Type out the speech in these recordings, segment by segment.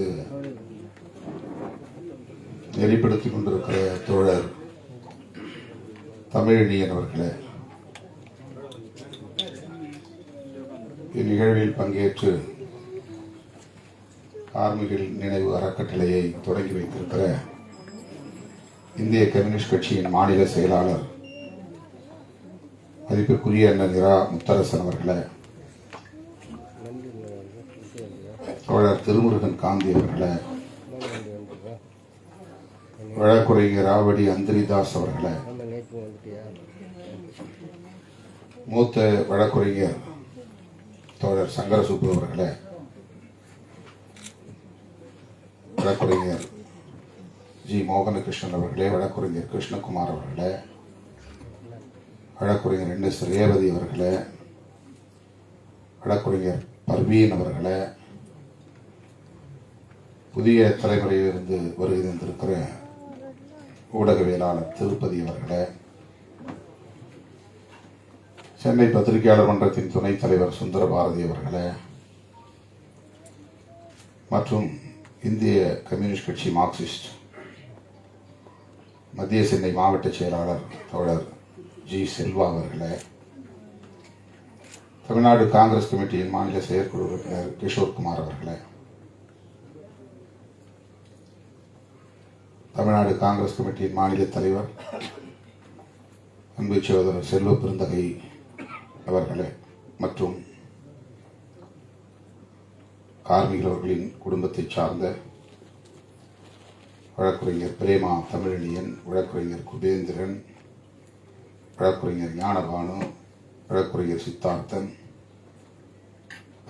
இது நெறிப்படுத்திக் கொண்டிருக்கிற தோழர் தமிழனியன் அவர்களே. இந்நிகழ்வில் பங்கேற்று ஆர்மிகள் நினைவு அறக்கட்டளையை தொடங்கி வைத்திருக்கிற இந்திய கம்யூனிஸ்ட் கட்சியின் மாநில செயலாளர் மதிப்பிற்குரிய அண்ணன் இரா முத்தரசன் அவர்களை. தோழர் திருமுருகன் காந்தி அவர்களே வழக்குரைஞர் ராவடி அந்திரிதாஸ் அவர்களே மூத்த வழக்குரைஞர் தோழர் சங்கரசுப்பு அவர்களே வழக்குரைஞர் ஜி மோகனகிருஷ்ணன் அவர்களே வழக்குரைஞர் கிருஷ்ணகுமார் அவர்களே வழக்குரைஞர் என் எஸ் ரேவதி அவர்களே வழக்குரைஞர் பர்வீன் அவர்களே புதிய தலைமுறையிலிருந்து வருகை தந்திருக்கிற ஊடகவியலாளர் திருப்பதி அவர்களே சென்னை பத்திரிகையாளர் மன்றத்தின் துணைத் தலைவர் சுந்தர பாரதி அவர்களே மற்றும் இந்திய கம்யூனிஸ்ட் கட்சி மார்க்சிஸ்ட் மத்திய சென்னை மாவட்ட செயலாளர் தோழர் ஜி செல்வா அவர்களே தமிழ்நாடு காங்கிரஸ் கமிட்டியின் மாநில செயற்குழு உறுப்பினர் கிஷோர்குமார் அவர்களை தமிழ்நாடு காங்கிரஸ் கமிட்டியின் மாநில தலைவர் அன்பு சகோதரர் செல்வ பெருந்தகை அவர்களே மற்றும் கார்மிகள் அவர்களின் குடும்பத்தை சார்ந்த வழக்குரைஞர் பிரேமா தமிழனியன் வழக்குரைஞர் குபேந்திரன் வழக்குரைஞர் ஞானபானு வழக்குரைஞர் சித்தார்த்தன்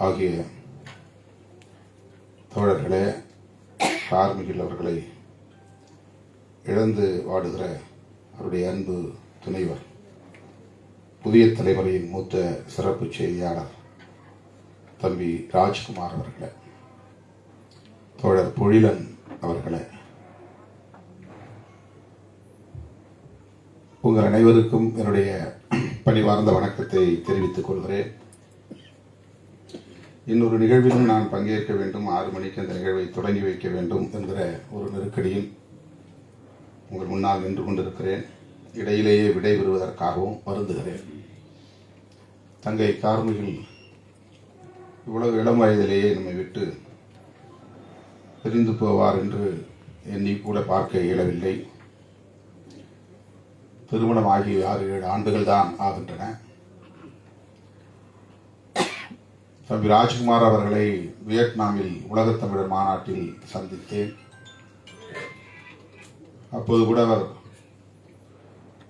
ஆகிய தோழர்களே கார்மிகள் அவர்களை இழந்து வாடுகிற அவருடைய அன்பு துணைவர் புதிய தலைவரின் மூத்த சிறப்பு செய்தியாளர் தம்பி ராஜ்குமார் அவர்களை தோழர் பொழிலன் அவர்களை உங்கள் அனைவருக்கும் என்னுடைய பணிவார்ந்த வணக்கத்தை தெரிவித்துக் கொள்கிறேன். இன்னொரு நிகழ்விலும் நான் பங்கேற்க வேண்டும். ஆறு மணிக்கு அந்த நிகழ்வை தொடங்கி வைக்க வேண்டும் என்கிற ஒரு நெருக்கடியில் உங்கள் முன்னால் நின்று கொண்டிருக்கிறேன். இடையிலேயே விடைபெறுவதற்காகவும் வருந்துகிறேன். தங்கை கார்மிகில் இவ்வளவு இளம் வயதிலேயே நம்மை விட்டு பிரிந்து போவார் என்று எண்ணி கூட பார்க்க இயலவில்லை. திருமணமாகி ஆறு ஏழு ஆண்டுகள் தான் ஆகின்றன. தம்பி ராஜ்குமார் அவர்களை வியட்நாமில் உலகத் தமிழர் மாநாட்டில் சந்தித்தேன். அப்போது கூட அவர்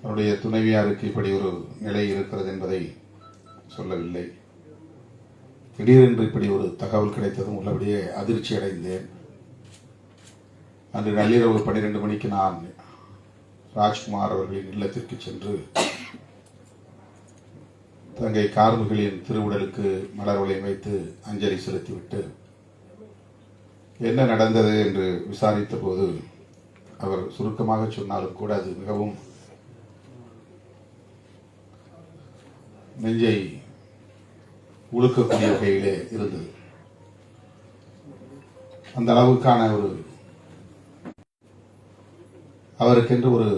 தன்னுடைய துணைவியாருக்கு இப்படி ஒரு நிலை இருக்கிறது என்பதை சொல்லவில்லை. திடீரென்று இப்படி ஒரு தகவல் கிடைத்ததும் உள்ளபடியே அதிர்ச்சி அடைந்தேன். அன்று நள்ளிரவு பன்னிரெண்டு மணிக்கு நான் ராஜ்குமார் அவர்களின் இல்லத்திற்கு சென்று தங்கை கார்முகிலின் திருவுடலுக்கு மலர் வைத்து அஞ்சலி செலுத்திவிட்டு என்ன நடந்தது? என்று விசாரித்த போது அவர் சுருக்கமாக சொன்னாலும் கூட அது மிகவும் நெஞ்சை உழுக்கக்கூடிய வகையிலே இருந்தது. அந்த அளவுக்கான ஒரு அவருக்கென்று ஒரு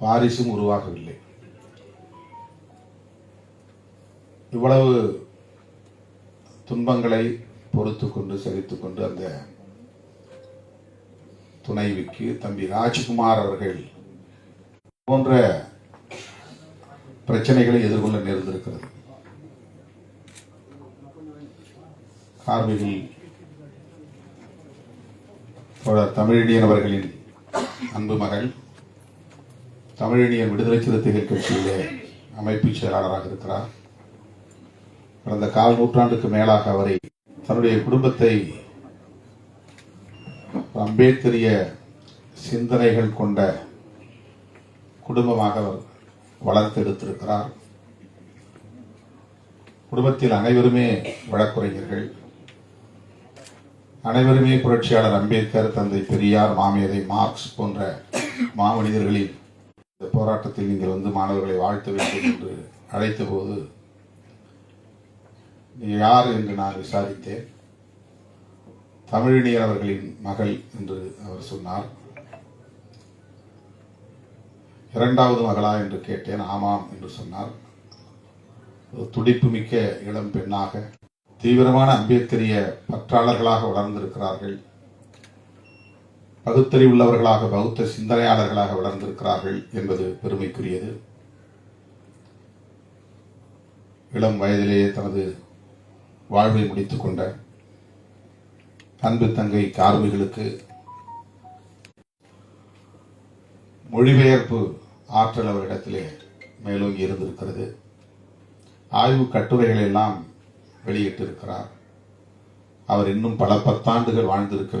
வாரிசும் உருவாகவில்லை. இவ்வளவு துன்பங்களை பொறுத்து கொண்டு சகித்துக் கொண்டு அந்த துணைவிக்கு தம்பி ராஜ்குமார் அவர்கள் போன்ற பிரச்சனைகளை எதிர்கொள்ள நேர்ந்திருக்கிறது. கார்மிகில் தோழர் தமிழினியன் அவர்களின் அன்பு மகள் தமிழினியன் விடுதலை சிறுத்தைகள் கட்சியிலே அமைப்பு செயலாளராக இருக்கிறார். கடந்த கால் நூற்றாண்டுக்கு மேலாக அவரை தன்னுடைய குடும்பத்தை அம்பேத்கரிய சிந்தனைகள் கொண்ட குடும்பமாக அவர் வளர்த்தெடுத்திருக்கிறார் குடும்பத்தில் அனைவருமே வழக்குரைஞர்கள். அனைவருமே புரட்சியாளர் அம்பேத்கர் தந்தை பெரியார் மாமேதை மார்க்ஸ் போன்ற மாமனிதர்களின் இந்த போராட்டத்தில் நீங்கள் வந்து மாணவர்களை வாழ்த்த வேண்டும் என்று அழைத்த போது யார் என்று நான் விசாரித்தேன். தமிழினியர் அவர்களின் மகள் என்று அவர் சொன்னார். இரண்டாவது மகளா என்று கேட்டேன் ஆமாம் என்று சொன்னார். ஒரு துடிப்புமிக்க இளம் பெண்ணாக தீவிரமான அம்பேத்கரிய பற்றாளர்களாக வளர்ந்திருக்கிறார்கள். பகுத்தறிவுள்ளவர்களாக பௌத்த சிந்தனையாளர்களாக வளர்ந்திருக்கிறார்கள் என்பது பெருமைக்குரியது. இளம் வயதிலேயே தனது வாழ்வை முடித்துக் கொண்ட அன்பு தங்கை கார்மிகளுக்கு மொழிபெயர்ப்பு ஆற்றல் அவரிடத்திலே மேலோங்கி இருந்திருக்கிறது. ஆய்வு கட்டுரைகளை எல்லாம் வெளியிட்டிருக்கிறார். அவர் இன்னும் பல பத்தாண்டுகள் வாழ்ந்திருக்க